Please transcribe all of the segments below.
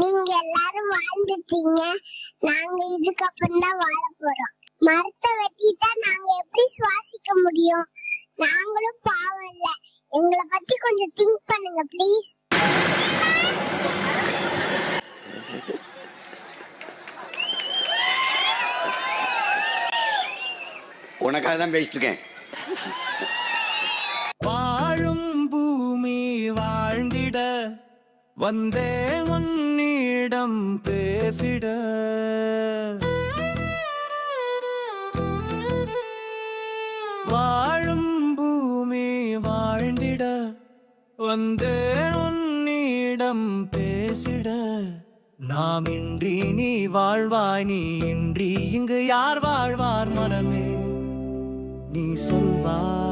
நீங்க எல்லாரும் வாழ்ந்துட்டீங்க. நாங்க இதுக்கப்புறம் தான் வாழ போறோம் மரத்தை வெட்டிட்டா நாங்க எப்படி சுவாசிக்க முடியும்? நாங்களும் பாவம் இல்ல. எங்களை பத்தி கொஞ்சம் திங்க் பண்ணுங்க ப்ளீஸ் உனக்காக தான் பேசிட்டு இருக்கேன். வந்தே உன்னிடம் பேசிட. வாழும் பூமி வாழ்ந்திட. வந்தே உன்னிடம் பேசிட. நாம் இன்றி நீ வாழ்வாய் நீ இன்றி இங்கு யார் வாழ்வார் மரமே நீ சொல்வார்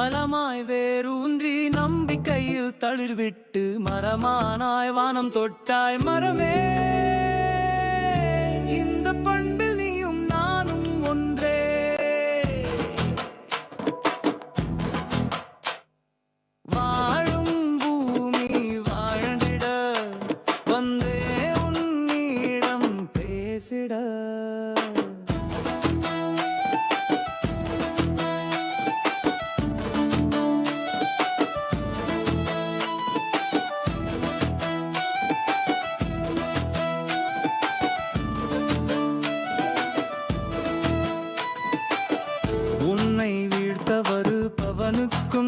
பலமாய் வேரூன்றி நம்பிக்கையில் தளிர்விட்டு மரமானாய் வானம் தொட்டாய் மரமே. இந்த பண்பில் நீயும் நானும் ஒன்றே. வாழும் பூமி வாழ்ந்திட வந்தே உன்னிடம் பேசிட.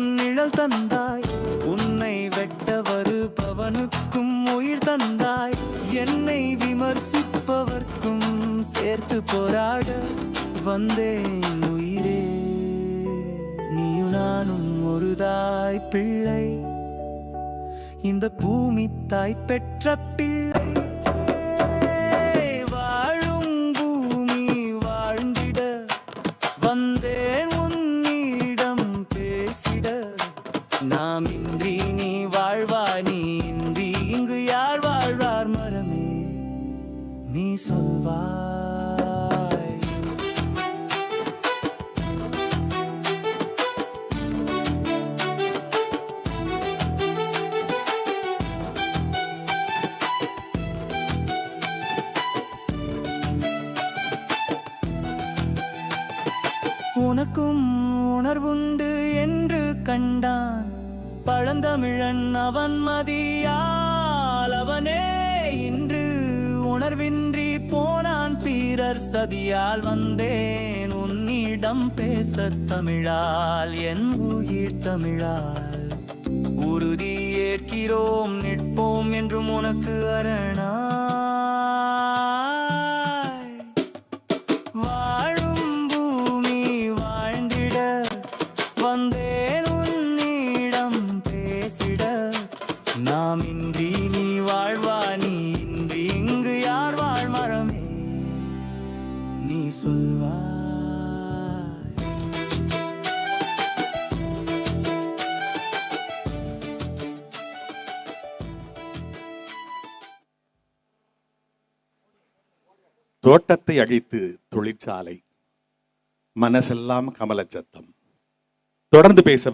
வருபவனுக்கும் நிழல் தந்தாய். உன்னை வெட்ட வருபவனுக்கும் உயிர் தந்தாய். என்னை விமர்சிப்பவர்க்கும் சேர்த்து போராட வந்தேன் உயிரே. நீயும் நானும் ஒரு தாய் பிள்ளை. இந்த பூமி தாய் பெற்ற பிள்ளை. நாம் இன்றி நீ வாழ்வா நீ இன்றி இங்கு யார் வாழ்வார் மரமே? நீ சொல்வாய். உனக்கும் உணர்வுண்டு கண்டான் பழந்தமிழன் அவன் மதியால் அவனே இன்று உணர்வின்றி போனான் பீரர் சதியால் வந்தேன் உன்னிடம் பேச தமிழால் என் உயிர் தமிழால். உறுதி ஏற்கிறோம் நிற்போம் என்றும் உனக்கு அரணா சொல்வாய். தோட்டத்தை அழித்து தொழிற்சாலை. மனசெல்லாம் கமலச்சத்தம் தொடர்ந்து பேச